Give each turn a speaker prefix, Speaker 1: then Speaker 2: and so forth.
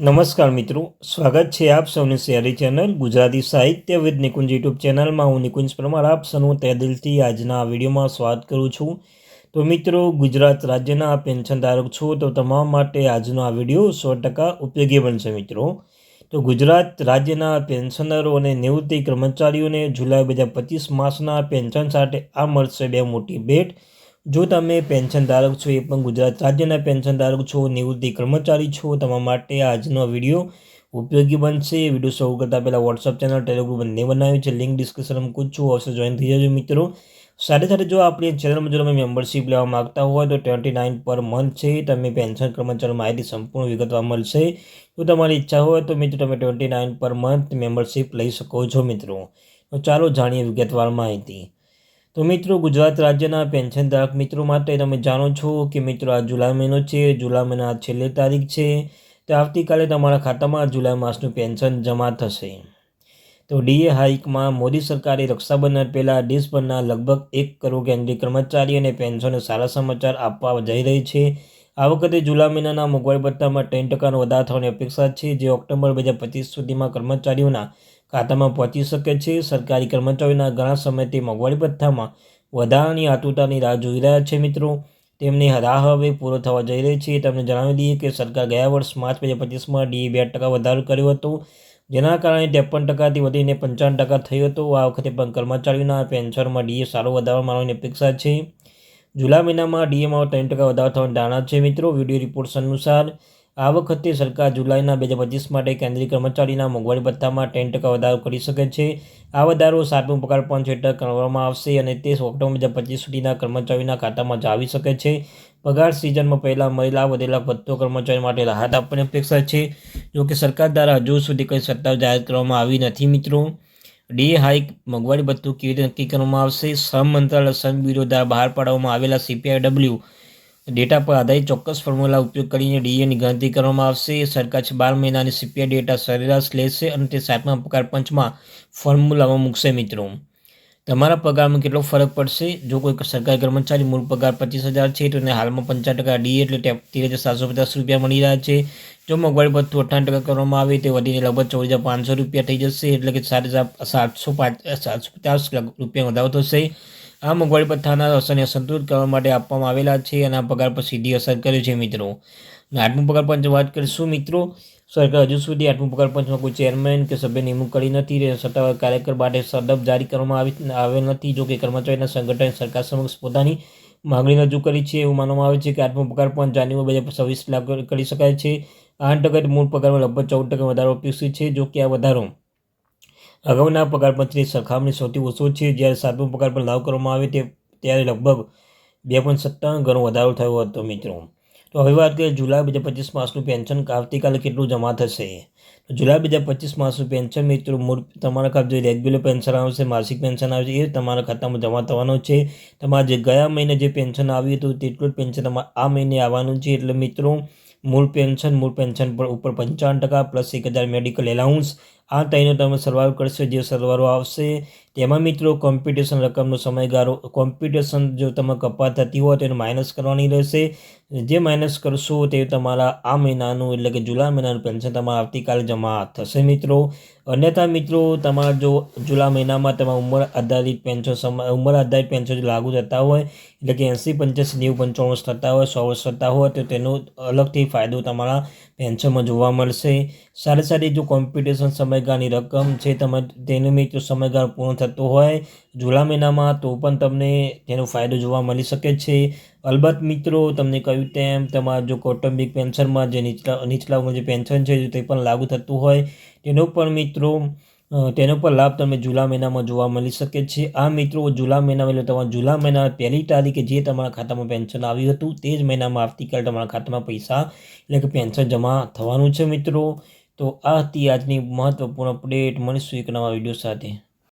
Speaker 1: નમસ્કાર મિત્રો, સ્વાગત છે આપ સૌની શહેરી ચેનલ ગુજરાતી સાહિત્ય વિદ નિકુંજ યુટ્યુબ ચેનલમાં. હું નિકુંજ પરમાર, આપ સૌનું તે દિલથી આજના વિડીયોમાં સ્વાગત કરું છું. તો મિત્રો, ગુજરાત રાજ્યના પેન્શનધારક છો તો તમામ માટે આજનો આ વીડિયો સો ટકા ઉપયોગી બનશે મિત્રો. તો ગુજરાત રાજ્યના પેન્શનરો અને નિવૃત્તિ કર્મચારીઓને જુલાઈ બે હજાર પચીસ માસના પેન્શન સાથે આ મળશે બે મોટી ભેટ. જો તમે પેન્શન ધારક છો, એ પણ ગુજરાત રાજ્યના પેન્શન ધારક છો, નિવૃત્તિ કર્મચારી છો, તમારા માટે આજનો વીડિયો ઉપયોગી બનશે. વીડિયો શરૂ કરતાં પહેલાં વોટ્સઅપ ચેનલ ટેલિગ્રુપ બંને બનાવ્યું છે. લિંક ડિસ્ક્રિપ્શન મૂકું છું. અવશ્ય જોઈન થઈ જજો મિત્રો. સાથે સાથે જો આપણી ચેનલમાં જો તમે મેમ્બરશીપ લેવા માગતા હોય તો ટ્વેન્ટી નાઇન પર મંથ છે. તમે પેન્શન કર્મચારી માહિતી સંપૂર્ણ વિગતવાર મળશે. જો તમારી ઈચ્છા હોય તો મિત્રો તમે ટ્વેન્ટી નાઇન પર મંથ મેમ્બરશીપ લઈ શકો છો મિત્રો. તો ચાલો જાણીએ વિગતવાર માહિતી. તો મિત્રો, ગુજરાત રાજ્યના પેન્શન ધારક મિત્રો માટે તમે જાણો છો કે મિત્રો, આ જુલાઈ મહિનો છે. જુલાઈ મહિના છેલ્લી તારીખ છે. તો આવતીકાલે તમારા ખાતામાં જુલાઈ માસનું પેન્શન જમા થશે. તો ડીએ હાઇકમાં મોદી સરકારે રક્ષાબંધન પહેલાં દેશભરના લગભગ એક કરોડ કેન્દ્રીય કર્મચારી અને પેન્શનને સારા સમાચાર આપવા જઈ રહી છે. આ વખતે જુલા મહિનાના મોંઘવારી ભથ્થામાં ત્રણ ટકાનો વધારો થવાની અપેક્ષા છે. જે ઓક્ટોબર બે હજાર પચીસ સુધીમાં કર્મચારીઓના ખાતામાં પહોંચી શકે છે. સરકારી કર્મચારીઓના ઘણા સમયથી મોંઘવારી ભથ્થામાં વધારાની આતુરતાની રાહ જોઈ રહ્યા છે મિત્રો. તેમની રાહ હવે પૂરો થવા જઈ રહી છે. તમને જણાવી દઈએ કે સરકાર ગયા વર્ષ માર્ચ બે હજાર પચીસમાં ડી બે ટકા વધારો કર્યો હતો. જેના કારણે ત્રેપન ટકાથી વધીને પંચાવન ટકા થયો હતો. આ વખતે પણ કર્મચારીઓના પેન્શનમાં ડીએ સારો વધારો મારવાની અપેક્ષા છે. જુલાઈ મહિનામાં ડીએમાં ત્રણ ટકા વધારો થવાની ધારણા છે મિત્રો. વીડિયો રિપોર્ટ્સ અનુસાર, આ વખતે સરકાર જુલાઈના બે હજાર પચીસ માટે કેન્દ્રીય કર્મચારીના મોંઘવારી ભથ્થામાં ત્રણ ટકા વધારો કરી શકે છે. આ વધારો સાતમું પગાર પાંચ હેઠળ કરવામાં આવશે અને તે ઓક્ટોબર બે હજાર પચીસ સુધીના કર્મચારીના ખાતામાં જ આવી શકે છે. પગાર સિઝનમાં પહેલાં મહિલા વધેલા ભથ્થો કર્મચારી માટે રાહત આપવાની અપેક્ષા છે. જો કે સરકાર દ્વારા હજુ સુધી કંઈ સત્તા જાહેર કરવામાં આવી નથી મિત્રો. ડી હાઇક મોંઘવારી ભથ્થું કેવી રીતે નક્કી કરવામાં આવશે? શ્રમ મંત્રાલય શ્રમ બ્યુરો દ્વારા બહાર પાડવામાં આવેલા સીપીઆઈડબલ્યુ ડેટા પર આધારિત ચોક્કસ ફોર્મ્યુલા ઉપયોગ કરીને ડીએની ગણતરી કરવામાં આવશે. સરકાર છે બાર મહિનાની સીપીઆઈ ડેટા સરેરાશ લેશે અને તે સાતમા પગાર પંચમાં ફોર્મ્યુલામાં મૂકશે મિત્રો. તમારા પગારમાં કેટલો ફરક પડશે? જો કોઈ સરકારી કર્મચારી મૂળ પગાર પચીસ હજાર છે, તો એને હાલમાં પંચાવન ટકા ડી એટલે તેર હજાર સાતસો પચાસ રૂપિયા મળી રહ્યા છે. જો મોંઘવારી ભથ્થું અઠ્ઠાવન ટકા કરવામાં આવે, તે વધીને લગભગ ચૌદ હજાર પાંચસો રૂપિયા થઈ જશે, એટલે કે સાત હજાર સાતસો પાંચ સાતસો પચાસ રૂપિયા વધારો થશે. આ મોંઘવારી ભથ્થાના અસરને સંતુલિત કરવા માટે આપવામાં આવેલા છે અને આ પગાર પર સીધી અસર કરે છે, મિત્રો. અને આઠમું પગાર પંચ વાત કરીશું, મિત્રો. સરકાર હજુ સુધી આઠમું પગાર પંચમાં કોઈ ચેરમેન કે સભ્ય નિમણૂક કરી નથી સત્તાવાર કાર્યકર માટે સદબ જારી કરવામાં આવી આવેલ નથી જોકે કર્મચારીના સંગઠન સરકાર સમક્ષ પોતાની માગણી રજૂ કરી છે. એવું માનવામાં આવે છે કે આઠમો પગાર પંચ જાન્યુઆરી બે હજાર છવ્વીસ લાગુ કરી શકાય છે. આઠ ટકા મૂળ પગારમાં લગભગ ચૌદ ટકા વધારો અપેક્ષિત છે, જો કે આ વધારો અગાઉના પગાર પંચની સરખામણી સૌથી ઓછો છે. જ્યારે સાતમો પગાર પર લાગુ કરવામાં આવે તે ત્યારે લગભગ બે પોઈન્ટ સત્તાવન ગણો વધારો થયો હતો મિત્રો. તો હવે વાત કરીએ જુલાઈ બે હજાર પચીસ માસનું પેન્શન. આવતીકાલે કેટલું જમા થશે? જુલાઈ બે હજાર પચીસ માસનું પેન્શન મિત્રો, મૂળ તમારા ખાતે જે રેગ્યુલર પેન્શન આવશે, માસિક પેન્શન આવશે, એ તમારા ખાતામાં જમા થવાનો છે. તમારે જે ગયા મહિને જે પેન્શન આવ્યું હતું, તેટલું જ પેન્શન તમારે આ મહિને આવવાનું છે. એટલે મિત્રો, મૂળ પેન્શન મૂળ પેન્શન પર ઉપર પંચાવન ટકા, પ્લસ એક હજાર મેડિકલ એલાઉન્સ આ ત્રણનો તમે સરવાળો કરશો, જે સરવાળો આવશે, તેમાં મિત્રો કોમ્પિટિશન રકમનો સમયગાળો કોમ્પિટિશન જો તમે કપાત થતી હોય તો એને માઇનસ કરવાની રહેશે. જે માઇનસ કરશો તે તમારા આ મહિનાનું એટલે કે જુલાઈ મહિનાનું પેન્શન તમારા આવતીકાલે જમા થશે મિત્રો. અન્યથા મિત્રો, તમારા જો જુલા મહિનામાં તમારા ઉંમર આધારિત પેન્શન સમય ઉંમર આધારિત પેન્શન લાગુ થતા હોય, એટલે કે એંસી પંચ્યાસી, નેવું પંચાવન વર્ષ થતા હોય, સો વર્ષ થતા હોય, તો તેનો અલગથી ફાયદો તમારા પેન્શનમાં જોવા મળશે. સારી સારી જો કોમ્પિટિશન સમયગાળાની રકમ છે તમે તેનું મિત્રો સમયગાળો પૂર્ણ થતો હોય જુલા મહિનામાં, તો પણ તમને તેનો ફાયદો જોવા મળી શકે છે. અલબત્ત મિત્રો, તમને કહ્યું તેમ તમારા જો કૌટુંબિક પેન્શનમાં જે નીચલા નીચલા જે પેન્શન છે તે પણ લાગુ થતું હોય, તેનો પણ મિત્રો તેનો પણ લાભ તમને જુલા મહિનામાં જોવા મળી શકે છે. આ મિત્રો, જુલા મહિનામાં એટલે તમારા જુલા મહિના પહેલી તારીખે જે તમારા ખાતામાં પેન્શન આવ્યું હતું, તે જ મહિનામાં આવતીકાલે તમારા ખાતામાં પૈસા એટલે કે પેન્શન જમા થવાનું છે મિત્રો. તો આ હતી આજની મહત્ત્વપૂર્ણ અપડેટ મળીશું એક નવા વીડિયો સાથે.